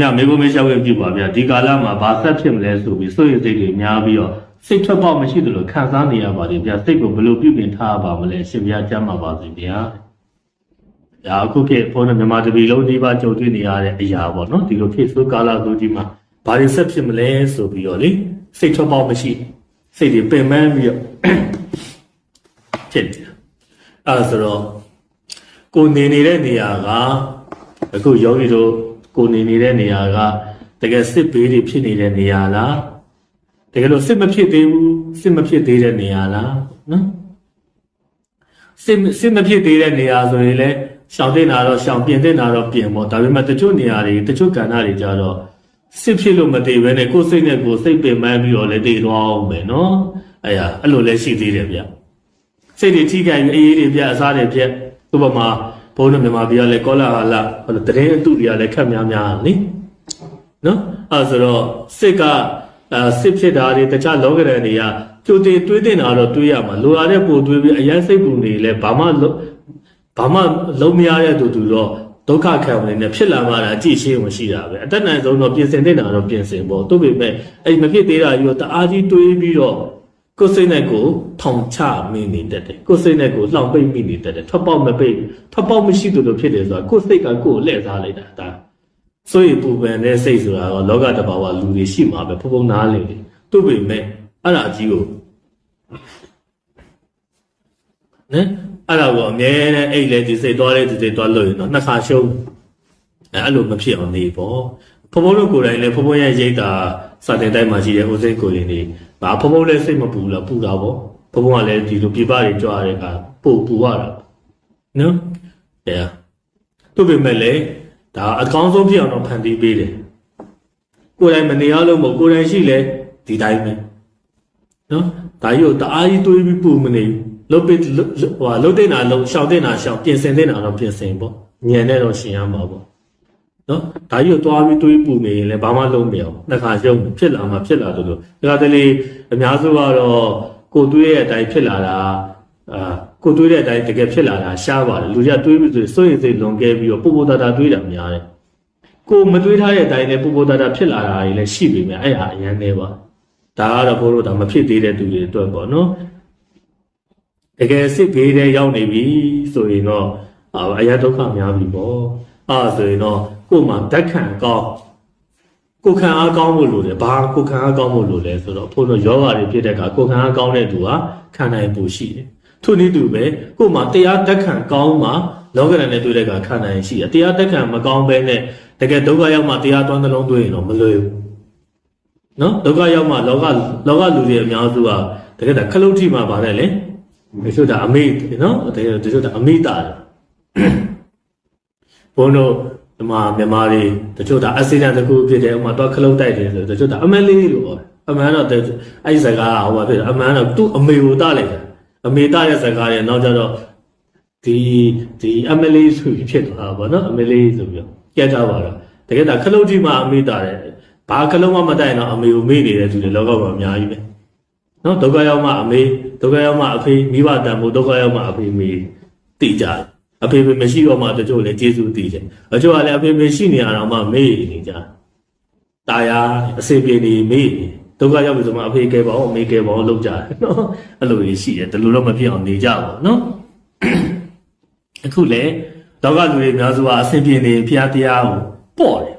ရှင်ပြမေကိုမေးလျှောက်ရပြုပါဗျာဒီကာလမှာဘာဆက်ဖြစ်မလဲဆိုပြီးစိုးရိမ်စိတ်တွေများပြီးတော့စိတ်ထွက်ပေါက်မရှိသလိုခံစားနေရပါတယ်ဗျာစိတ်ကိုဘယ်လိုပြုပြင်ထားပါမလဲရှင်ပြကျမ်းပါပါစေဗျာဒါအခုခေတ်ဘုန်းတော်မြန်မာတပီလုံးဒီပါကြုံတွေ့နေရတဲ့အရာပေါ့နော်ဒီလိုခေတ်ဆိုကာလဆိုဒီမှာဘာတွေဆက်ဖြစ်မလဲဆိုပြီးတော့လေစိတ်ထွက်ပေါက်မရှိစိတ်တွေပင်ပန်းပြီးတော့ဖြစ်တယ်အဲဒါဆိုတော့ကိုနေနေတဲ့နေရာကအခုယောဂီတို့ ကိုနေနေတဲ့နေရာကတကယ်စစ်ဘေးတွေဖြစ်နေတဲ့နေရာလားတကယ်လို့စစ်မဖြစ်သေးဘူးစစ်မဖြစ်သေးတဲ့နေရာလားနော်စစ်စစ်မဖြစ်သေးတဲ့နေရာဆိုရင်လည်းရှောင်တင်တာတော့ရှောင်ပြင်တင်တာတော့ပြင်ပေါ့ဒါပေမဲ့တချို့နေရာတွေတချို့ကဏ္ဍတွေကြတော့စစ်ဖြစ်လို့မတည်ဘဲနဲ့ကိုယ်စိတ်နဲ့ကိုယ်စိတ်ပင်ပန်းပြီးတော့လည်းတည်သွားအောင်ပဲနော်အဲ့ရအဲ့လိုလည်းရှိသေးတယ်ဗျစိတ်တွေထိခိုက်ပြီးအေးအေးတွေပြအစားတွေပြဥပမာ ဘုန်းတော်မြန်မာပြည်ကလည်းကောလာဟာလဟိုတရင်အတုတွေကလည်းခက်များများလေနော်အဲဆိုတော့စစ်ကအဲစစ်ဖြစ်တာတွေတခြားလောကရန်တွေကကြိုတင်တွေးတင်တာတော့တွေးရမှာလိုရတဲ့ပို့တွေးပြီးအရင်စိတ်ပူနေလဲဘာမှဘာမှလုံးမရတဲ့သူသူတော့ဒုက္ခခံဝင်နေဖြစ်လာမှတာအကြည့်ရှင်းမရှိတာပဲအတက်နိုင်ဆုံးတော့ပြင်ဆင်တင်တာတော့ပြင်ဆင်ပေါ့သူ့ပေမဲ့အဲ့မဖြစ်သေးတာကြီးတော့တအားကြီးတွေးပြီးတော့ ကိုယ်စိတ်နဲ့ကိုယ်ထောင်ချမိနေတတ်တယ်ကိုယ်စိတ်နဲ့ကိုယ်လှောင်ပိတ်မိနေတတ်တယ်ထွက်ပေါက်မပိတ်ထွက်ပေါက်မရှိသူလိုဖြစ်တယ်ဆိုတာကိုယ်စိတ်ကကိုယ်လှည့်စားလိုက်တာဒါဆိုရင်ပူပန်တဲ့စိတ်ဆိုတာတော့လောကတဘာဝလူတွေရှိမှာပဲဖုံဖုံနားလေတယ်သူ့ပေမဲ့အဲ့ဒါကြီးကိုနော်အဲ့ဒါကိုအမြဲတမ်းအိတ်လဲဒီစိတ်သွားလဲဒီစိတ်သွားလို့ရင်တော့နှစ်ခါရှုံးအဲ့အဲ့လိုမဖြစ်အောင်နေပေါ့ဖုံဖုံတို့ကိုယ်တိုင်လည်းဖုံဖုံရဲ့ရိတ်တာစတဲ့တိုင်းမှာရှိတဲ့ဦးစိတ်ကိုယ်ရင်တွေဘာဖုံဖုံလည်းစိတ်မပူလားပူတာပေါ့ဖုံဖုံကလည်းဒီလိုပြပတွေကြွားတဲ့အခါပူပူရတာနော်အဲသူ့ပေမဲ့လည်းဒါအကောင်းဆုံးဖြစ်အောင်တော့ဖန်တီးပေးတယ်ကိုယ်တိုင်မနေရလို့မဟုတ်ကိုယ်တိုင်ရှိလဲဒီတိုင်းပဲနော်ဒါကြီးကိုတအားကြီးတွေးပြီးပူမနေဘူးလုတ်ပိဟိုဟာလုတ်တင်တာလုတ်ရှောင်တင်တာရှောင်ပြင်ဆင်တင်တာတော့ပြင်ဆင်ပေါ့ညံနဲ့တော့ရှင်ရမှာပေါ့ နော်ဒါကြီးကိုတွားပြီးတွေးပူနေရင်လည်းဘာမှလုံးမရအောင်တစ်ခါရှုံးဖြစ်လာမှဖြစ်လာတယ်လို့ဒါကတလေအများစုကတော့ကိုယ်တွေးတဲ့အတိုင်းဖြစ်လာတာအာကိုယ်တွေးတဲ့အတိုင်းတကယ်ဖြစ်လာတာရှားပါတယ်လူတွေကတွေးပြီးဆိုစိုးရင်စိတ်လွန်ကဲပြီးတော့ပို့ပို့တာတာတွေးတာများတယ်ကိုယ်မတွေးထားတဲ့အတိုင်းလည်းပို့ပို့တာတာဖြစ်လာတာတွေလည်းရှိပေမဲ့အဲ့ဟာအရင်နေပါဒါကတော့ဘိုးတို့ဒါမဖြစ်သေးတဲ့သူတွေအတွက်ပေါ့နော်တကယ်စစ်ဘေးတဲ့ရောက်နေပြီဆိုရင်တော့အာအရာဒုက္ခများပြီပေါ့အာဆိုရင်တော့ ကိုယ်မှာဓာတ်ခံကောင်းကိုယ်ခံအားကောင်းဖို့လိုတယ်ဘာကိုယ်ခံအားကောင်းဖို့လိုလဲဆိုတော့ဖို့တော့ယောဂတွေဖြစ်တဲ့အခါကိုယ်ခံအားကောင်းတဲ့သူဟာခံနိုင်ဖို့ရှိတယ်ထို့နည်းတူပဲကိုယ်မှာတရားဓာတ်ခံကောင်းမှလောကရန်နဲ့တွေ့တဲ့အခါခံနိုင်ရှိတယ်တရားဓာတ်ခံမကောင်းဘဲနဲ့တကယ်ဒုက္ခရောက်မှတရားသွမ်းသလုံးတွေ့ရင်တော့မလွယ်ဘူးနော်ဒုက္ခရောက်မှလောကလောကလူတွေအများစုကတကယ်ဒါခလုတ်ထိမှပါတယ်လေတချို့ဒါအမေနော်တကယ်တချို့ဒါအမေတာတယ်ဘုန်းတို့ ဒီမှာမြန်မာတွေတချို့ဒါအက်ဆီဒန့်တစ်ခုဖြစ်တယ်ဥမာတော့ခလုတ်တိုက်တယ်ဆိုတချို့ဒါအမလေးလို့ပြောတယ်အမှန်တော့အဲ့ဒီစကားကဟိုဘာဖြစ်လဲအမှန်တော့သူ့အမေကိုတလိုက်တယ်အမေတရဲ့စကားရဲ့နောက်ကျတော့ဒီဒီအမလေးဆိုပြီးဖြစ်သွားတာပေါ့နော်အမလေးဆိုပြီးတော့ကြက်ကြပါတော့တကယ်ဒါခလုတ်ကြီးမှအမေတာတယ်ဘာခလုတ်မှမတိုက်ရင်တော့အမေကိုမေ့နေတဲ့သူတွေလောကမှာအများကြီးပဲနော်ဒုက္ခရောက်မှအမေဒုက္ခရောက်မှအဖေမိဘတန်ဖို့ဒုက္ခရောက်မှအဖေမေသိကြတယ် အဖေမေမရှိတော့မှတချို့လည်းကျေးဇူးသိတယ်အချို့ကလည်းအဖေမေရှိနေရတော့မှမေ့နေကြตาယာအစေပြေနေမေ့ဒုက္ခရောက်ပြီဆိုမှအဖေကဲပါအောင်အမေကဲပါအောင်လုပ်ကြတယ်နော်အဲ့လိုကြီးရှိတယ်ဒီလိုတော့မဖြစ်အောင်နေကြပါဘူးနော်အခုလေဒုက္ခလူတွေအများစုကအစဉ်ပြေနေဖျားတရားကိုပေါ့တယ်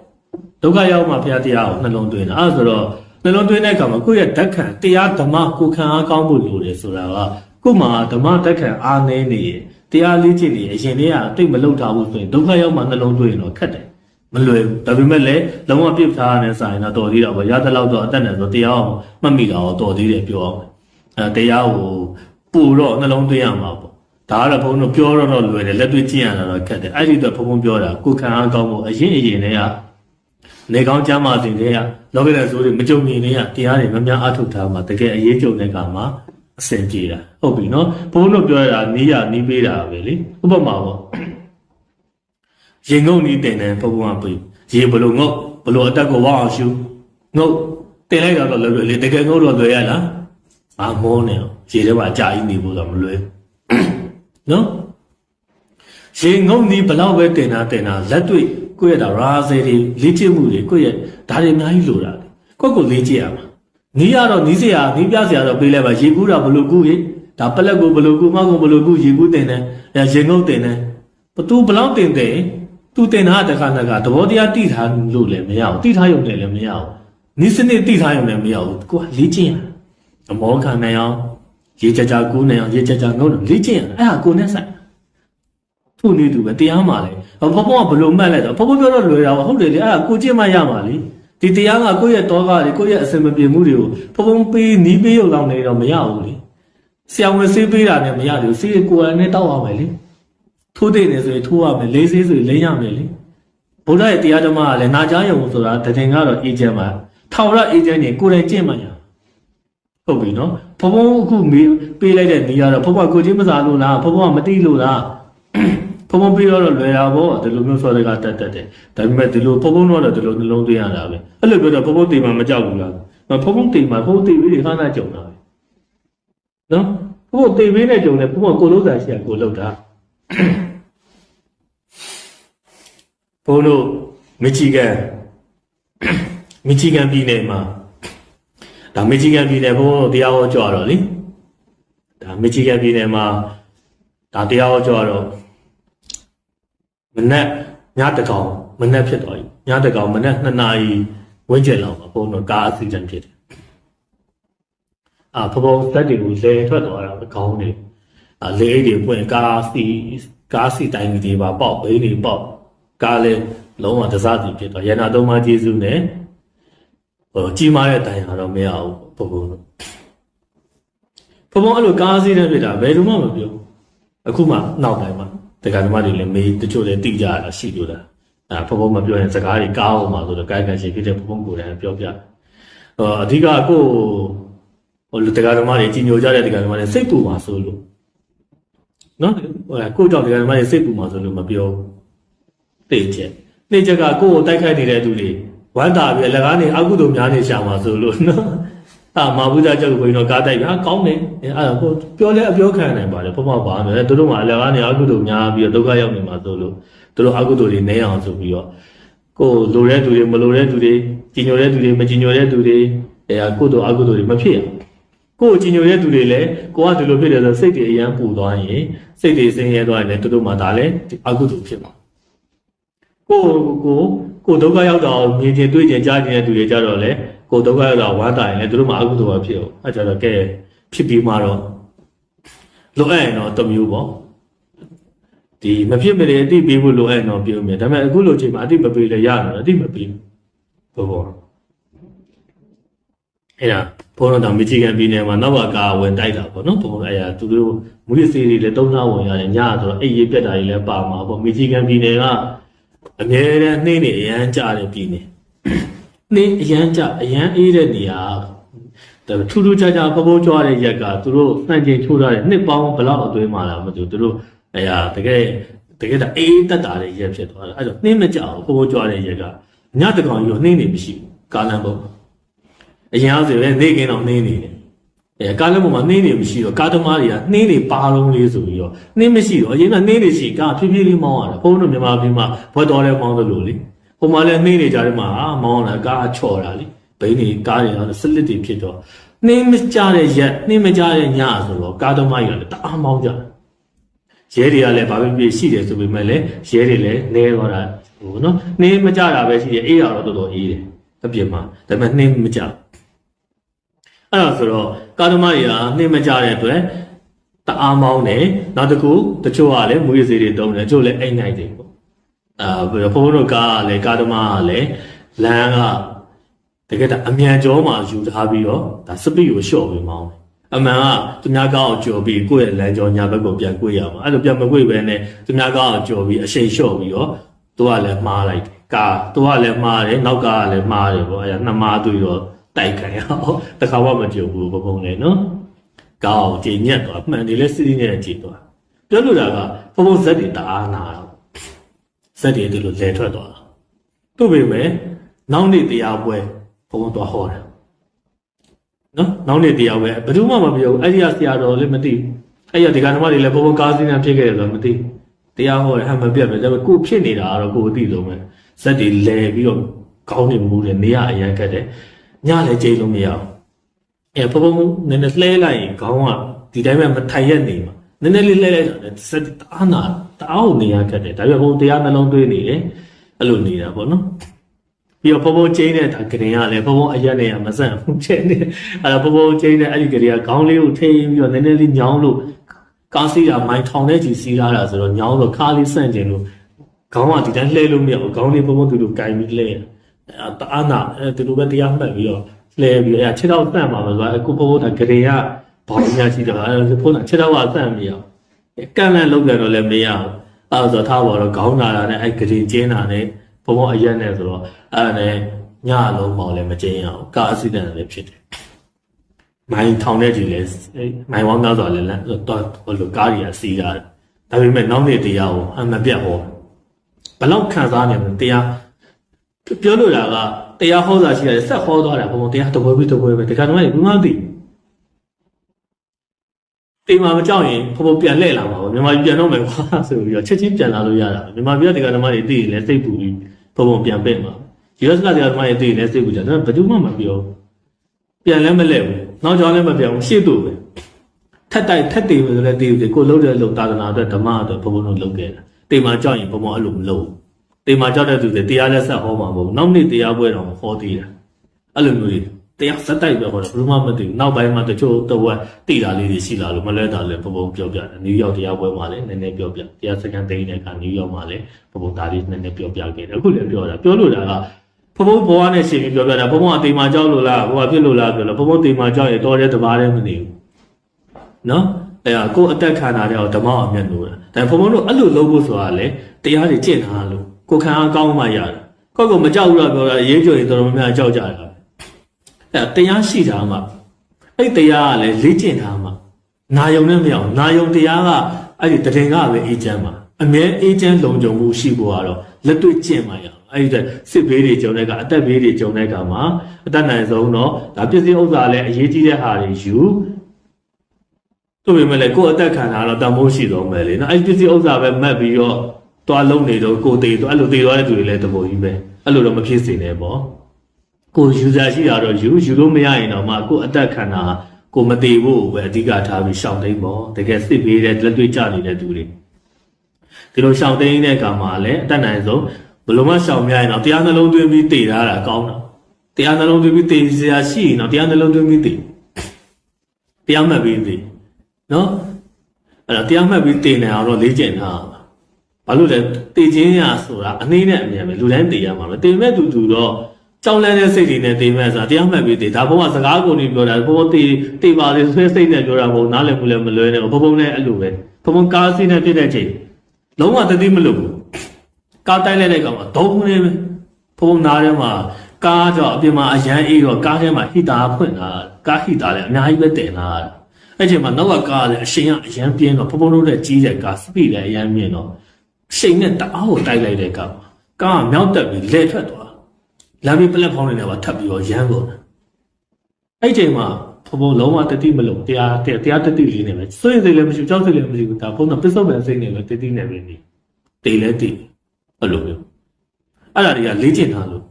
ဒုက္ခရောက်မှဖျားတရားကိုနှလုံးသွင်းတာအဲ့ဒါဆိုတော့နှလုံးသွင်းတဲ့အခါမှာကိုယ့်ရဲ့ဓာတ်ခံတရားဓမ္မကိုခံအားကောင်းဖို့လိုတယ်ဆိုတာကကိုယ်မှာဓမ္မဓာတ်ခံအားနည်းနေရင် တရားလေးချင်နေရင်အရင်တည်းကအတိတ်မလောက်ထားဘူးဆိုရင်ဒုက္ခရောက်မှနှလုံးသွင်းရင်တော့ခက်တယ်မလွယ်ဘူးဒါပေမဲ့လည်းလုံးဝပြစ်ထားရတဲ့ဆိုင်တော့တော်သေးတာပေါ့ရတဲ့လောက်တော့အသက်နဲ့ဆိုတရားအောင်မှတ်မိတာတော့တော်သေးတယ်ပြောအောင်အဲတရားကိုပူတော့နှလုံးသွင်းရမှာပေါ့ဒါကတော့ဘုန်းတို့ပြောတော့တော့လွယ်တယ်လက်တွေ့ကြည့်ရတာတော့ခက်တယ်အဲ့ဒီတော့ဘုံဘုံပြောတာကိုခံအားကောင်းဖို့အရင်အရင်တည်းကနေကောင်းကြမ်းမာစဉ်တွေကလောကရန်ဆိုတွေမကြုံမြင်တွေကတရားတွေမများအထုတ်ထားမှာတကယ်အရေးကြုံတဲ့ကမှာ အစင်ပြေတာဟုတ်ပြီနော်ဘုန်းတို့ပြောရတာနီးရနီးပေးတာပဲလေဥပမာပေါ့ရင်ငုံနီးတင်တယ်ဘုံဘုံကပြေရေဘလို့ငုတ်ဘလို့အတက်ကိုဝအောင်ရှူငုတ်တင်လိုက်တော့လွယ်လွယ်လေးတကယ်ငုတ်တော့လွယ်ရလားအာမောနေရေထဲမှာအကြာကြီးနေဖို့တော့မလွယ်နော်ရေငုံနီးဘလောက်ပဲတင်တာတင်တာလက်တွေ့ကိုယ့်ရဲ့ဒါရာဇယ်တွေလေ့ကျင့်မှုတွေကိုယ့်ရဲ့ဒါတွေအများကြီးလိုတာလေကိုယ့်ကိုလေ့ကျင့်ရမှာ နီးရတော့နီးစရာနီးပြစရာတော့ပေးလိုက်ပါရေကူးတာဘလို့ကူးရေဒါပလက်ကိုဘလို့ကူးမောက်ကိုဘလို့ကူးရေကူးတင်တယ်အဲရေငုတ်တင်တယ်ဘသူဘလောက်တင်တယ်သူတင်တာတခါတခါသဘောတရားတိထားလို့လည်းမရဘူးတိထားရုံနဲ့လည်းမရဘူးနီးစနစ်တိထားရုံနဲ့မရဘူးကိုကလေ့ကျင့်ရအမောခံနိုင်အောင်ရေကြကြကူးနိုင်အောင်ရေကြကြငုတ်နိုင်လေ့ကျင့်ရအဲ့ဒါကိုနဲ့ဆိုင်သူ့နေသူပဲတရားမှလည်းဘဘကဘလို့မှတ်လိုက်တော့ဘဘပြောတော့လွယ်တာပါဟုတ်တယ်လေအဲ့ဒါကိုကြည့်မှရမှာလေ ဒီတရားကကိုယ့်ရဲ့တောကတွေကိုယ့်ရဲ့အစင်မပြေမှုတွေကိုဘဘပေးနီးပေးရုံလောက်နေတော့မရဘူးလေဆရာဝန်ဆေးပေးတာနဲ့မရဘူးဆေးကိုယ်နဲ့တောက်ရမယ်လေထိုးတဲ့နေဆိုရင်ထိုးရမယ်လေးဆေးဆိုရင်လိမ့်ရမယ်လေဘုရားရဲ့တရားဓမ္မကလည်းနာကြားရုံဆိုတာတည်င်ကတော့အေဂျင့်မှာထောင်ရအေဂျင့်ကြီးကိုယ်တိုင်ကျင့်မှရဟုတ်ပြီနော်ဘဘအခုမေးပေးလိုက်တဲ့နေရာတော့ဘဘကိုချင်းမစားလို့လားဘဘကမတိလို့လား ဖုံဖုံပြီးတော့လွယ်တာပေါ့ဒီလိုမျိုးစောတွေကတက်တက်တယ်ဒါပေမဲ့ဒီလိုဖုံဖုံတော့ဒီလိုနှလုံးသွင်းရတာပဲအဲ့လိုပြောတော့ဖုံဖုံတေးမှမကြောက်ဘူးလားဖုံဖုံတေးမှဖုံတေးပြီးခါနာကြုံတာပဲနော်ဖုံဖုံတေးပြီးနဲ့ကြုံတယ်ဖုံဖုံကိုလုံးစားရှိရကိုလောက်တာဘုံတို့မီချီဂန်မီချီဂန်ပြည်နယ်မှာဒါမီချီဂန်ပြည်နယ်ဘုံတို့တရားဟောကြတော့လေဒါမီချီဂန်ပြည်နယ်မှာဒါတရားဟောကြတော့ မနက်ညတကောင်မနက်ဖြစ်သွားပြီညတကောင်မနက်2နာရီဝန်းကျင်လောက်မှာဘုံတော့ကားအစီအစဉ်ဖြစ်တယ်အာဖဖုံဇက်တွေကိုလဲထွက်သွားတာကောင်းတယ်အာလေအိတ်တွေပွင့်ကားစီကားစီတိုင်းတွေပါပေါက်ဘိန်းတွေပေါက်ကားလဲလုံးဝတစားစီဖြစ်သွားရန်နာသုံးပါးကျေးဇူးနဲ့ဟိုကြီးမားတဲ့တိုင်ဟာတော့မရဘူးဘုံဘုံတို့ဖဖုံအဲ့လိုကားစီနဲ့ဖြစ်တာဘယ်လိုမှမပြောဘူးအခုမှနောက်တိုင်းမှာ တက္ကသမားတွေလည်းမေးတချို့လည်းတိကြရတာရှိလို့လားအဲဖုံဖုံမပြောရင်စကားတွေကားအောင်ပါဆိုတော့ကိုယ်ကန်ရှိဖြစ်တဲ့ဖုံဖုံကိုယ်တိုင်ပြောပြဟောအဓိကကိုဟိုတက္ကသမားတွေကြီးညိုကြတဲ့တက္ကသမားတွေစိတ်ပူပါဆိုလို့နော်ဟိုကိုကြောင့်တက္ကသမားတွေစိတ်ပူပါဆိုလို့မပြောသိချက်သိချက်ကကိုယ်ကိုတိုက်ခိုက်နေတဲ့သူတွေဝမ်းသာပြီးအလကားနေအကုသိုလ်များနေရှာမှာဆိုလို့နော် အာမဘုရားကျောက်ကိုဘယ်တော့ကားတိုက်ဟာကောင်းတယ်အဲအဲ့ဒါကိုပြောလဲအပြောခံနိုင်ပါတယ်ဘုမပါမယ်သူတို့ကအလကားနေအကုသိုလ်များပြီးတော့ဒုက္ခရောက်နေမှာဆိုလို့သူတို့အကုသိုလ်တွေနည်းအောင်ဆိုပြီးတော့ကိုယ်လိုတဲ့သူတွေမလိုတဲ့သူတွေကြီးညိုတဲ့သူတွေမကြီးညိုတဲ့သူတွေအဲကုသိုလ်အကုသိုလ်တွေမဖြစ်အောင်ကိုယ်ကြီးညိုတဲ့သူတွေလည်းကိုကဒီလိုဖြစ်တယ်ဆိုစိတ်တွေအရန်ပူသွားရင်စိတ်တွေဆင်းရဲသွားရင်လည်းသူတို့မှဒါလည်းအကုသိုလ်ဖြစ်မှာကိုကိုကိုဒုက္ခရောက်တော့မြင်ချင်းတွေ့ချင်းကြားချင်းတဲ့သူတွေကြတော့လေ ကိုဒုက္ခရောက်တော့ဝမ်းသာရင်လည်းသူတို့မှအကုသိုလ်ပဲဖြစ်အောင်အဲကြတော့ကဲဖြစ်ပြီးမှတော့လိုအပ်ရင်တော့တစ်မျိုးပေါ့ဒီမဖြစ်မနေအတိပေးဖို့လိုအပ်ရင်တော့ပြောမယ်ဒါပေမဲ့အခုလိုချိန်မှာအတိမပေးလည်းရတယ်အတိမပေးဘူးဘောဘောအဲ့ဒါဘုန်းတော်တောင်မီချီဂန်ပြည်နယ်မှာနောက်ဘကာဝင်တိုက်တာပေါ့နော်ဘုန်းအဲ့ဒါသူတို့မူရစီတွေလည်းတုံးသားဝင်ရတယ်ညဆိုတော့အိပ်ရေးပြတ်တာတွေလည်းပါမှာပေါ့မီချီဂန်ပြည်နယ်ကအမြဲတမ်းနှင်းနေအရန်ကြတဲ့ပြည်နယ် နှင်းအရန်ကြအရန်အေးတဲ့နေရာဒါထူးထူးခြားခြားဖုံဖုံကြွားတဲ့ရက်ကသူတို့စံချိန်ထိုးထားတဲ့နှစ်ပေါင်းဘယ်လောက်အတွင်းမှာလားမသိဘူးသူတို့အဲ့ဒါတကယ်တကယ်ဒါအေးတက်တာတဲ့ရက်ဖြစ်သွားတယ်အဲ့တော့နှင်းမကြအောင်ဖုံဖုံကြွားတဲ့ရက်ကညတကောင်ကြီးကိုနှင်းနေမရှိဘူးကာလန်ဘုံအရင်ကဆိုရင်နေကင်းတော့နှင်းနေတယ်အဲကားလည်းပေါ်မှာနှင်းနေမရှိတော့ကားသမားတွေကနှင်းနေပါလုံးလေးဆိုပြီးတော့နှင်းမရှိတော့အရင်ကနှင်းနေရှိကားဖြည်းဖြည်းလေးမောင်းရတယ်ဘုန်းတို့မြန်မာပြည်မှာဘွက်တော်လည်းမောင်းသလိုလေ ဟိုမှာလည်းနှင်းနေကြတယ်မှာမောင်းတာကားချော်တာလေဘိန်းနေကားတွေတော့စလစ်တွေဖြစ်တော့နှင်းမကြတဲ့ရက်နှင်းမကြတဲ့ညဆိုတော့ကားသမားတွေကလည်းတအားမောင်းကြတယ်ရဲတွေကလည်းဘာပဲဖြစ်ရှိတယ်ဆိုပေမဲ့လည်းရဲတွေလည်းနေသွားတာဟိုနော်နှင်းမကြတာပဲရှိတယ်အေးရတော့တော်တော်အေးတယ်အပြင်မှာဒါပေမဲ့နှင်းမကြဘူးအဲ့ဒါဆိုတော့ကာသမားတွေကနှင်းမကြတဲ့အတွက်တအားမောင်းတယ်နောက်တစ်ခုတချို့ကလည်းမွေးစေးတွေတုံးတယ်တချို့လည်းအိမ်နိုင်တယ်ပေါ့ အာဘုန်းဘုန်းတို့ကားကလည်းကာသမားကလည်းလမ်းကတကယ်တော့အမြန်ကျောမှာယူထားပြီးတော့ဒါစပီကိုလျှော့ပြီးမောင်းတယ်အမှန်ကသူများကောင်းအောင်ကြော်ပြီးကိုယ့်ရဲ့လမ်းကျောညာဘက်ကိုပြန်ကွေ့ရမှာအဲ့လိုပြန်မကွေ့ပဲနဲ့သူများကောင်းအောင်ကြော်ပြီးအရှိန်လျှော့ပြီးတော့သူကလည်းမှားလိုက်တယ်ကာသူကလည်းမှားတယ်နောက်ကားကလည်းမှားတယ်ပေါ့အဲ့ဒါနှစ်မှားတွေ့တော့တိုက်ခိုင်အောင်တခါမှမကြုံဘူးဘုံဘုံလေနော်ကောင်းကြည်ညက်သွားမှန်တယ်လဲစီးစီးနဲ့ကြည်သွားပြောလို့တာကဘုံဘုံဇက်တွေတအားနာတော့ ဇက်တွေဒီလိုလဲထွက်သွားတာတို့ပေမဲ့နောက်နေ့တရားပွဲဘုံဘုံသွားဟောတယ်နော်နောက်နေ့တရားပွဲဘယ်သူမှမပြောဘူးအဲ့ဒီကဆရာတော်လည်းမသိဘူးအဲ့ရဒီကဓမ္မတွေလည်းဘုံဘုံကားစင်းနဲ့ဖြစ်ခဲ့တယ်ဆိုတော့မသိတရားဟောတယ်ဟမ်မပြတ်ပဲဒါပေမဲ့ကိုဖြစ်နေတာကတော့ကိုအသိဆုံးပဲဇက်တွေလဲပြီးတော့ကောင်းနေမှုတယ်နေရအရန်ခက်တယ်ညလည်းကြိတ်လို့မရအောင်အဲဖုံဖုံနည်းနည်းလှဲလိုက်ရင်ခေါင်းကဒီတိုင်းပဲမထိုင်ရက်နေမှာနည်းနည်းလေးလှဲလိုက်တာဇက်တအားနာတ အားကိုနေရခက်တယ်ဒါပေမဲ့ဘုံတရားနှလုံးသွင်းနေတယ်အဲ့လိုနေတာပေါ့နော်ပြီးတော့ဖုံဖုံချင်းတဲ့ဒါဂရင်ကလည်းဖုံဖုံအရက်နဲ့မဆန့်ဘူးချင်းနေအဲ့တော့ဖုံဖုံချင်းတဲ့အဲ့ဒီဂရင်ကခေါင်းလေးကိုထိပြီးတော့နည်းနည်းလေးညောင်းလို့ကားစီးတာမိုင်းထောင်တဲ့ကြီးစီးလာတာဆိုတော့ညောင်းလို့ခါလေးဆန့်ကျင်လို့ခေါင်းကဒီတိုင်းလှဲလို့မရဘူးခေါင်းလေးဖုံဖုံသူတို့ကင်ပြီးလှဲအဲ့တအားနာအဲ့သူတို့ပဲတရားမှတ်ပြီးတော့လှဲပြီးအဲ့ခြေတော့ဆန့်ပါမှာဆိုတော့အခုဖုံဖုံဒါဂရင်ကဘောင်းများရှိတော့အဲ့ဖုံးကခြေတော့ကဆန့်မရဘူး ကန့်လန့်လောက်ပြန်တော့လည်းမရဘူးအဲ့ဒါဆိုထားပါတော့ခေါင်းနာတာနဲ့အဲ့ဂရင်ကျင်းတာနဲ့ဘုံဘုံအရက်နဲ့ဆိုတော့အဲ့ဒါနဲ့ညအလုံးမောင်လည်းမကျင်းအောင်ကာအက်ဆီဒန့်လည်းဖြစ်တယ်။မိုင်းထောင်တဲ့ဒီလည်းမိုင်းဝမ်းများစွာလည်းလမ်းတော့ဟိုလိုကားကြီးကစီးရတယ်။ဒါပေမဲ့နောက်နေ့တရားကိုအမပြတ်ဟောဘလောက်ခံစားနေမလဲတရားပြောလို့တာကတရားဟောတာရှိတယ်ဆက်ဟောသွားတာဘုံဘုံတရားတပွဲပြီးတပွဲပဲတခါတော့ဘူးမသိ တိမ်မှာမကြောက်ရင်ဘုံဘုံပြန်လှည့်လာမှာပေါ့မြန်မာပြည်ပြန်တော့မယ်ကွာဆိုပြီးတော့ချက်ချင်းပြန်လာလို့ရတာမြန်မာပြည်ကဒီကဓမ္မတွေသိရင်လည်းစိတ်ပူပြီးဘုံဘုံပြန်ပင့်မှာ US ကတရားသမားရဲ့သိရင်လည်းစိတ်ကူကြတယ်ဘယ်သူမှမပြောပြန်လည်းမလဲဘူးနောက်ကြောင်းလည်းမပြောဘူးရှေ့တို့ပဲထက်တိုက်ထက်တည်ပဲဆိုလည်းတည်တယ်ကိုလုံးတဲ့လုံသာသနာအတွက်ဓမ္မအတွက်ဘုံဘုံတို့လုပ်ခဲ့တာတေမာကြောက်ရင်ဘုံဘုံအဲ့လိုမလုပ်ဘူးတေမာကြောက်တဲ့သူတွေတရားလက်ဆက်ဟောမှာမဟုတ်ဘူးနောက်နေ့တရားပွဲတော်ဟောသေးတယ်အဲ့လိုမျိုးတွေ တရားစက်တိုက်ပဲဟောတယ်ဘယ်သူမှမသိဘူးနောက်ပိုင်းမှာတချို့တော့တည်တာလေးတွေရှိလာလို့မလဲတာလည်းဘုံဘုံပြောပြတယ်နယူးယောက်တရားပွဲမှာလည်းနည်းနည်းပြောပြတရားစကန်သိန်းတဲ့အခါနယူးယောက်မှာလည်းဘုံဘုံဒါလေးနည်းနည်းပြောပြခဲ့တယ်အခုလည်းပြောတာပြောလို့တာကဘုံဘုံဘဝနဲ့ရှင်ပြီးပြောပြတာဘုံဘုံအသေးမှကြောက်လို့လားဘုံကဖြစ်လို့လားပြောလို့ဘုံဘုံသေးမှကြောက်ရင်တော်တဲ့တဘာတဲ့မနေဘူးနော်အဲဒါကိုယ်အသက်ခံတာတဲ့ဓမ္မအမျက်လို့တာဒါဘုံဘုံတို့အဲ့လိုလုပ်ဖို့ဆိုတာလေတရားတွေကျင့်ထားလို့ကိုယ်ခံအားကောင်းမှရတယ်ကိုယ့်ကိုမကြောက်ဘူးလားပြောတာရေးကြွရင်တော်တော်များများကြောက်ကြတယ် အဲတရားရှိတာမှအဲ့တရားကလည်းလေ့ကျင့်ထားမှနာယုံနဲ့မရအောင်နာယုံတရားကအဲ့ဒီတည်ငါပဲအေးချမ်းမှာအမြဲအေးချမ်းလုံခြုံမှုရှိဖို့ကတော့လက်တွေ့ကျင့်မှရအောင်အဲ့ဒီစစ်ဘေးတွေကြုံတဲ့ကအသက်ဘေးတွေကြုံတဲ့ကမှာအသက်နိုင်ဆုံးတော့ဒါပစ္စည်းဥစ္စာလည်းအရေးကြီးတဲ့ဟာတွေယူတို့ပေမဲ့လည်းကိုယ်အသက်ခံတာတော့တမိုးရှိတော့မယ်လေနော်အဲ့ဒီပစ္စည်းဥစ္စာပဲမှတ်ပြီးတော့တွားလုံးနေတော့ကိုယ်သေးတော့အဲ့လိုသေးသွားတဲ့သူတွေလည်းတမိုးကြီးပဲအဲ့လိုတော့မဖြစ်စေနဲ့ပေါ့ ကိုယ်ယူစားရှိတာတော့ယူယူလို့မရရင်တော့မှကိုယ်အသက်ခံတာကိုမသေးဖို့ပဲအဓိကထားပြီးရှောင်သိမ့်ပေါ့တကယ်စစ်ဘေးတဲ့လက်တွေ့ကြနေတဲ့သူတွေဒီလိုရှောင်သိမ့်တဲ့ကံမှာလည်းအသက်နိုင်ဆုံးဘလို့မှရှောင်မြရင်တော့တရားနှလုံးသွင်းပြီးတည်ထားတာကောင်းတာတရားနှလုံးသွင်းပြီးတည်စရာရှိရင်တော့တရားနှလုံးသွင်းပြီးတည်တရားမှတ်ပြီးတည်နော်အဲ့တော့တရားမှတ်ပြီးတည်နေအောင်တော့လေ့ကျင့်ထားအောင်ဘာလို့လဲတည်ခြင်းရဆိုတာအနည်းနဲ့အမြန်ပဲလူတိုင်းတည်ရမှာပဲတည်မဲ့သူသူတော့ ကြောင်းလန်းတဲ့စိတ်တွေနဲ့တည်မဲ့ဆိုတာတရားမှတ်ပြီးတည်ဒါဘုံကစကားကိုနေပြောတာဘုံတည်တည်ပါလေဆွဲစိတ်နဲ့ပြောတာဘုံနားလည်မှုလည်းမလွဲနဲ့ဘုံဘုံနဲ့အဲ့လိုပဲဘုံဘုံကားစီးနဲ့ပြည့်တဲ့ချိန်လုံးဝတတိမလို့ဘူးကားတိုက်လိုက်တဲ့ကောင်ကဒုံနေပဲဖုံနာထဲမှာကားကြောင့်အပြင်မှာအရန်အေးတော့ကားထဲမှာဟီတာဖွင့်လာကားဟီတာလည်းအများကြီးပဲတင်လာအဲ့ချိန်မှာနောက်ကကားလည်းအရှင်ကအရန်ပြင်းတော့ဖုံဖုံတို့တဲ့ကြီးတဲ့ကားစပီလည်းအရန်မြင့်တော့ရှိန်နဲ့တအားကိုတိုက်လိုက်တဲ့ကောင်ကားကမြောက်တက်ပြီးလဲထွက်သွား လမ်းပြီးပလက်ဖောင်းနေတယ်ပါထပ်ပြီးတော့ရမ်းကုန်တယ်အဲ့ချိန်မှာဖုံဖုံလုံးဝတတိမလို့တရားတရားတတိလေးနေပဲစွန့်စိတ်လည်းမရှိကြောက်စိတ်လည်းမရှိဘူးဒါဖုံတော့ပစ္စုပန်စိတ်နေပဲတတိနေပဲနေတေးလဲတေးအဲ့လိုမျိုးအဲ့ဒါတွေကလေ့ကျင့်ထားလို့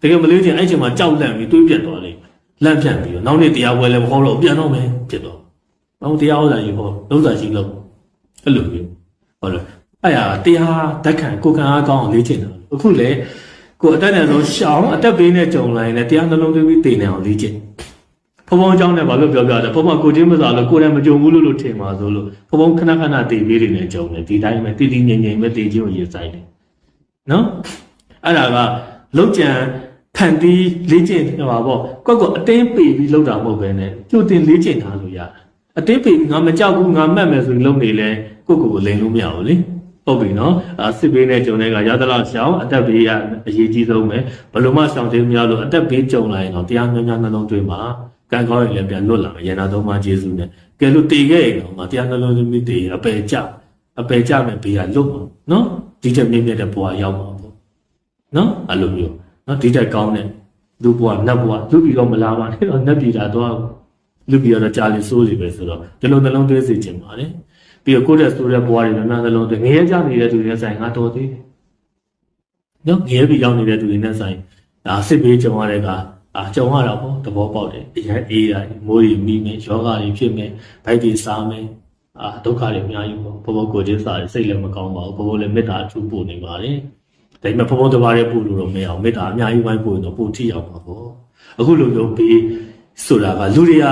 တကယ်မလေ့ကျင့်အဲ့ချိန်မှာကြောက်လန့်ပြီးတွေးပြတ်သွားလိမ့်လန့်ပြတ်ပြီးတော့နောက်နေ့တရားဝဲလည်းမဟောတော့ပြန်တော့မယ်ဖြစ်တော့နောက်တရားဟောတာကြီးဟောလုံးစာရှိလို့အဲ့လိုမျိုးဟုတ်တယ်အဲ့ဟာတရားဓာတ်ခံကိုယ်ခံအားကောင်းအောင်လေ့ကျင့်တာအခုလေ ကိုအတက်နဲ့ဆုံးရှောင်းအတက်ပေးနဲ့ကြုံလိုက်ရင်တရားနှလုံးသွင်းပြီးတည်နေအောင်လေ့ကျင့်ဖုံဖုံကြောင်းနဲ့ဘာလို့ပြောပြလဲဖုံဖုံကိုချင်းမစားလို့ကိုယ်နဲ့မကြုံဘူးလို့လို့ထင်ပါဆိုလို့ဖုံဖုံခဏခဏတည်ပြီးနေကြုံတယ်ဒီတိုင်းပဲတည်တည်ငြိမ်ငြိမ်ပဲတည်ခြင်းကိုရည်ဆိုင်တယ်နော်အဲ့ဒါကလောက်ကြံဖန်တီးလေ့ကျင့်ပါပေါ့ကွက်ကွက်အတင်းပေပြီးလောက်တာမဟုတ်ပဲနဲ့ကြိုတင်လေ့ကျင့်ထားလို့ရတယ်အတင်းပေငါမကြောက်ဘူးငါမှတ်မယ်ဆိုရင်လုံနေလဲကိုယ့်ကိုယ်ကိုလိန်လို့မရဘူးလေ ဟုတ်ပြီနော်အာစစ်ဘေးနဲ့ကြုံတဲ့ကရသလောက်ရှောင်းအသက်ဘေးရအရေးကြီးဆုံးပဲဘယ်လိုမှရှောင်သေးမရလို့အသက်ဘေးကြုံလာရင်တော့တရားများများနှလုံးသွင်းမှာကံကောင်းရင်လည်းပြန်လွတ်လာမယ်ရနာသုံးပါးကျေးဇူးနဲ့ကဲလို့တည်ခဲ့ရင်တော့ငါတရားနှလုံးသွင်းပြီးတည်ရင်အပယ်ကြအပယ်ကြမယ်ဘေးကလွတ်မှာနော်ဒီချက်မြင့်မြတ်တဲ့ဘဝရောက်မှာပေါ့နော်အဲ့လိုမျိုးနော်ဒီချက်ကောင်းတဲ့လူဘဝနတ်ဘဝလူပြီးတော့မလာပါနဲ့တော့နတ်ပြည်တာတော့လူပြီးတော့ကြာလီစိုးစီပဲဆိုတော့ဒီလိုနှလုံးသွင်းစေချင်ပါတယ် ပြီးတော့ကိုယ့်တဲ့ဆိုတဲ့ဘဝတွေလည်းနှလုံးသွင်းငရဲကြနေတဲ့သူတွေဆိုင်ငါတော်သေးတယ်နော်ငရဲပြီးရောက်နေတဲ့သူတွေနဲ့ဆိုင်ဒါစစ်ဘေးကြုံရတဲ့ကအာကြုံရတာပေါ့သဘောပေါက်တယ်အရင်အေးတာမိုးရီမိမယ်ယောဂတွေဖြစ်မယ်ဗိုက်တွေစားမယ်အာဒုက္ခတွေအများကြီးပေါ့ဘဘကိုချင်းစားတယ်စိတ်လည်းမကောင်းပါဘူးဘဘလည်းမေတ္တာအထူးပို့နေပါတယ်ဒါပေမဲ့ဘဘတဘာရဲ့ပို့လို့တော့မရအောင်မေတ္တာအများကြီးဝိုင်းပို့ရင်တော့ပို့ထိရောက်ပါပေါ့အခုလိုမျိုးပြီးဆိုတာကလူတွေက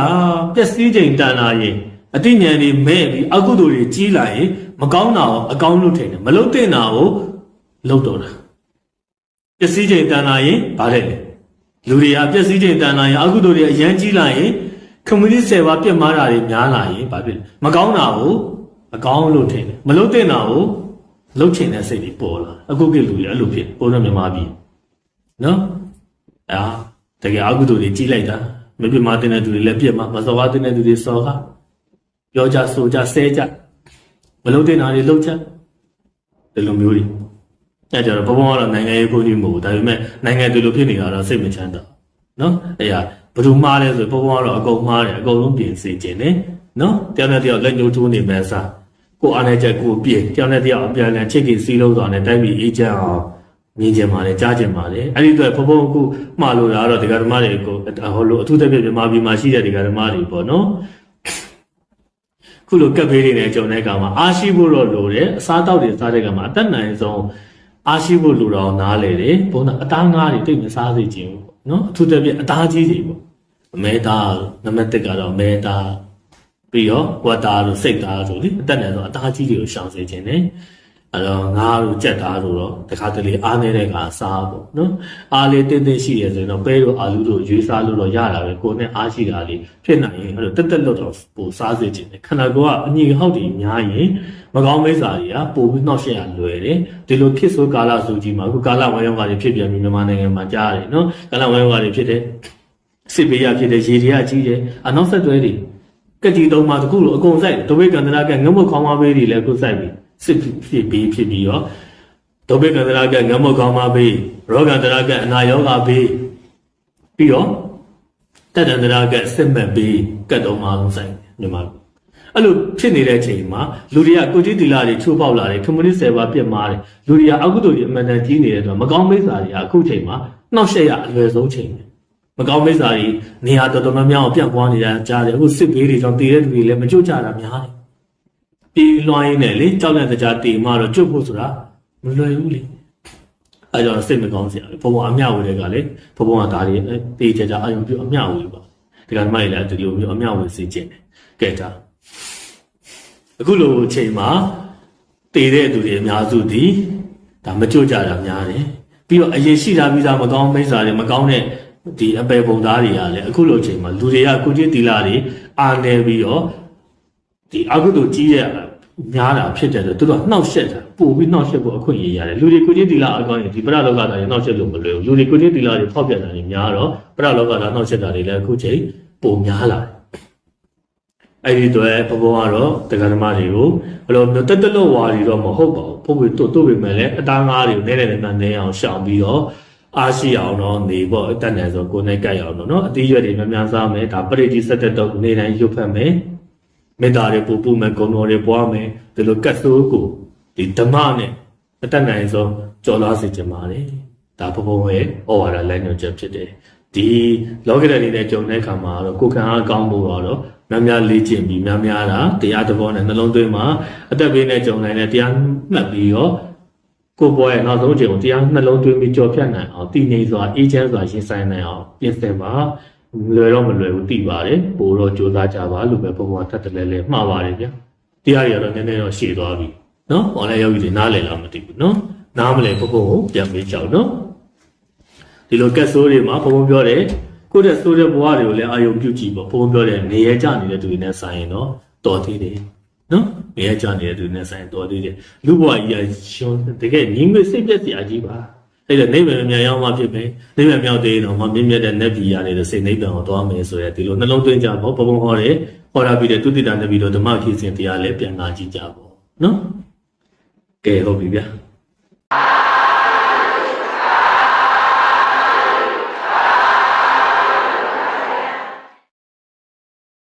ပျက်စီးချိန်တန်လာရင် အတိညာဉ်တွေမဲ့ပြီးအကုသိုလ်တွေကြီးလာရင်မကောင်းတာကိုအကောင်းလို့ထင်တယ်မလုပ်တဲ့တာကိုလုပ်တော့တာပျက်စီးချိန်တန်လာရင်ဗါတဲ့လေလူတွေကပျက်စီးချိန်တန်လာရင်အကုသိုလ်တွေအရန်ကြီးလာရင်ခမရီဆယ်ပါပြတ်မားတာတွေများလာရင်ဗာဖြစ်လဲမကောင်းတာကိုအကောင်းလို့ထင်တယ်မလုပ်တဲ့တာကိုလုပ်ချင်တဲ့စိတ်တွေပေါ်လာအခုကလူတွေအဲ့လိုဖြစ်ပေါ်တော့မြန်မာပြည်နော်အာတကယ်အကုသိုလ်တွေကြီးလိုက်တာမပြတ်မာတဲ့သူတွေလည်းပြတ်မာမစော်ကားတဲ့သူတွေစော်ကား ပြောကြဆိုကြဆဲကြမလုပ်တဲ့နာတွေလုပ်ကြဒီလိုမျိုးတွေအဲကြတော့ဘဘကတော့နိုင်ငံရေးကိုကြီးမဟုတ်ဘူးဒါပေမဲ့နိုင်ငံသူလိုဖြစ်နေတာတော့စိတ်မချမ်းသာနော်အဲရဘယ်သူမှားလဲဆိုဘဘကတော့အကုန်မှားတယ်အကုန်လုံးပြင်စေခြင်းနဲ့နော်တယောက်နဲ့တယောက်လက်ညှိုးထိုးနေမယ်စားကိုအားနဲ့ချက်ကိုပြည့်တယောက်နဲ့တယောက်အပြန်အလှန်ချစ်ခင်စီးလုံးသွားနဲ့တိုက်ပြီးအေးချမ်းအောင်မြင်ကြပါလေကြားကြပါလေအဲ့ဒီအတွက်ဘဘအခုမှားလို့တာကတော့ဒီကဓမ္မတွေကိုဟောလို့အထူးသဖြင့်မြန်မာပြည်မှာရှိတဲ့ဒီကဓမ္မတွေပေါ့နော် ခုလိုကပ်ဘေးတွေနဲ့ကြုံတဲ့အခါမှာအားရှိဖို့တော့လိုတယ်အစားအသောက်တွေစားတဲ့အခါမှာအသက်နိုင်ဆုံးအားရှိဖို့လိုတော့နားလေတယ်ဘုန်းတော်အသားငါးတွေတိတ်မစားစေချင်ဘူးပေါ့နော်အထူးသဖြင့်အသားကြီးတွေပေါ့အမဲသားနံပါတ်1ကတော့မဲသားပြီးတော့ဝတ်သားတို့စိတ်သားတို့လေအသက်နိုင်ဆုံးအသားကြီးတွေကိုရှောင်စေချင်တယ် အဲ့တော့ငါးတို့ကြက်သားတို့တော့တခါတလေအားနေတဲ့ကစားပေါ့နော်အားလေးတင်းတင်းရှိရဆိုရင်တော့ပဲတို့အာလူတို့ရွေးစားလို့တော့ရတာပဲကိုယ်နဲ့အားရှိတာလေးဖြစ်နိုင်ရင်အဲ့လိုတက်တက်လွတ်တော့ပိုစားစေခြင်းတယ်ခန္ဓာကိုယ်ကအငြိဟောက်တွေများရင်မကောင်းမိစ္ဆာတွေကပိုပြီးနှောက်ယှက်ရလွယ်တယ်ဒီလိုဖြစ်ဆိုကာလဆိုကြီးမှာအခုကာလဝမ်းရောဂါတွေဖြစ်ပြန်ပြီးမြန်မာနိုင်ငံမှာကြားရတယ်နော်ကာလဝမ်းရောဂါတွေဖြစ်တဲ့စစ်ပေးရဖြစ်တဲ့ရေတွေကကြီးတယ်အနောက်ဆက်တွဲတွေကက်ကြီးသုံးပါတခုလိုအကုန်ဆိုင်ဒုဗေကန္တရာကငမုတ်ခေါင်းမပေးတွေလည်းအခုဆိုင်ပြီး စစ်ဖြစ်ပြီးဖြစ်ပြီးရောဒုဗေကန္တရာကငမုတ်ကောင်းမပေးရောဂန္တရာကအနာယောဂပေးပြီးတော့တတန္တရာကစစ်မဲ့ပေးကတ်တော်မှာလုံးဆိုင်မြန်မာပြည်အဲ့လိုဖြစ်နေတဲ့အချိန်မှာလူတွေကကိုကြီးတီလာတွေချိုးပေါက်လာတယ်ကွန်မြူနစ်ဆယ်ပါပြစ်မှားတယ်လူတွေကအကုသိုလ်တွေအမှန်တန်ကြီးနေတယ်ဆိုတော့မကောင်းမိစ္ဆာတွေကအခုချိန်မှာနှောက်ယှက်ရအလွယ်ဆုံးချိန်ပဲမကောင်းမိစ္ဆာတွေနေရာတော်တော်များများကိုပြန့်ပွားနေတာကြားတယ်အခုစစ်ဘေးတွေကြောင့်တည်တဲ့လူတွေလည်းမကြွကြတာများတယ် ပြီးလွှိုင်းနေလေကြောက်တဲ့ကြားတည်မှတော့ကျွတ်ဖို့ဆိုတာမလွယ်ဘူးလေအဲကြောင့်စိတ်မကောင်းစရာလေဘုံဘုံအမျှဝေတွေကလေဘုံဘုံကဒါတွေတေးကြကြအယုံပြုအမျှဝေပါဒီကမိုက်လည်းဒီလိုမျိုးအမျှဝေစေခြင်းတယ်ကဲဒါအခုလိုအချိန်မှာတေးတဲ့သူတွေအများစုဒီဒါမကြွကြတာများတယ်ပြီးတော့အရင်ရှိတာပြီးသားမကောင်းမိစ္ဆာတွေမကောင်းတဲ့ဒီအပေပုံသားတွေကလည်းအခုလိုအချိန်မှာလူတွေကကုချင်းတီလာတွေအာနေပြီးတော့ ဒီအကုသိုလ်ကြီးရတာများတာဖြစ်တယ်ဆိုသူတို့ကနှောက်ရှက်တာပို့ပြီးနှောက်ရှက်ဖို့အခွင့်အရေးရတယ်လူတွေကိုကြီးတီလာအကောင်ကြီးဒီပရလောကသားတွေနှောက်ရှက်လို့မလွယ်ဘူးလူတွေကိုကြီးတီလာတွေဖောက်ပြန်တာတွေများတော့ပရလောကသားနှောက်ရှက်တာတွေလည်းအခုချိန်ပိုများလာတယ်အဲ့ဒီတော့ဘဘကတော့တရားဓမ္မတွေကိုဘယ်လိုမျိုးတက်တက်လို့ဝါရီတော့မဟုတ်ပါဘူးဖို့ပြီးတို့တို့ပဲမယ်လေအသားငါးတွေကိုနည်းနည်းနဲ့နည်းအောင်ရှောင်ပြီးတော့အားရှိအောင်တော့နေပေါ့အတက်နယ်ဆိုကိုယ်နဲ့ကြိုက်အောင်တော့နော်အသီးရွက်တွေများများစားမယ်ဒါပရိတိဆက်တဲ့တော့နေ့တိုင်းရုပ်ဖတ်မယ် မေတ္တာတွေပူပူမယ်ဂုဏ်တော်တွေပွားမယ်ဒီလိုကတ်ဆိုးကိုဒီဓမ္မနဲ့အတက်နိုင်ဆုံးကြော်လာစေချင်ပါတယ်ဒါဘဘရဲ့ဩဝါဒလမ်းညွှန်ချက်ဖြစ်တယ်ဒီလောကဓာတ်တွေနဲ့ကြုံတဲ့အခါမှာတော့ကိုယ်ခံအားကောင်းဖို့တော့များများလေ့ကျင့်ပြီးများများတာတရားသဘောနဲ့နှလုံးသွင်းမှာအသက်ဘေးနဲ့ကြုံနိုင်တဲ့တရားမှတ်ပြီးတော့ကိုယ်ပေါ်ရဲ့နောက်ဆုံးချိန်ကိုတရားနှလုံးသွင်းပြီးကြော်ဖြတ်နိုင်အောင်တည်ငြိမ်စွာအေးချမ်းစွာရှင်းဆိုင်နိုင်အောင်ပြင်ဆင်ပါ လွယ်တော့မလွယ်ဘူးသိပါတယ်ပို့တော့ကြိုးစားကြပါလို့ပဲဘုံဘဝတတ်တယ်လဲလဲမှားပါတယ်ဗျာတရားတွေကတော့နည်းနည်းတော့ရှည်သွားပြီနော်။ online ယောဂီတွေနားလည်လားမသိဘူးနော်။နားမလည်ဘုံဘုံကိုပြန်မေးကြအောင်နော်။ဒီလိုကက်ဆိုးတွေမှာဘုံဘုံပြောတယ်ကိုယ့်တဲ့ဆိုးတဲ့ဘဝတွေကိုလည်းအာယုံပြုကြည့်ပေါ့ဘုံဘုံပြောတယ်နေရကြနေတဲ့သူတွေနဲ့ဆိုင်ရင်တော့တော်သေးတယ်နော်။နေရကြနေတဲ့သူတွေနဲ့ဆိုင်ရင်တော်သေးတယ်။လူဘဝကြီးကရှင်တကယ်ညီငွေစိတ်ပြက်စရာကြီးပါ။ အဲ့ဒါနိဗ္ဗာန်မြန်ရောက်မှဖြစ်မယ်။နိဗ္ဗာန်မြောက်သေးရင်တော့မမြင့်မြတ်တဲ့နတ်ပြည်ရနေတဲ့စိတ်နိဗ္ဗာန်ကိုသွားမယ်ဆိုရယ်ဒီလိုနှလုံးသွင်းကြပေါ့ဘုံဘုံဟောတယ်ဟောတာပြီးတဲ့သူတိတာနတ်ပြည်တော်ဓမ္မဖြစ်စဉ်တရားလည်းပြန်လာကြည့်ကြပေါ့နော်။ကဲဟုတ်ပြီဗျာ။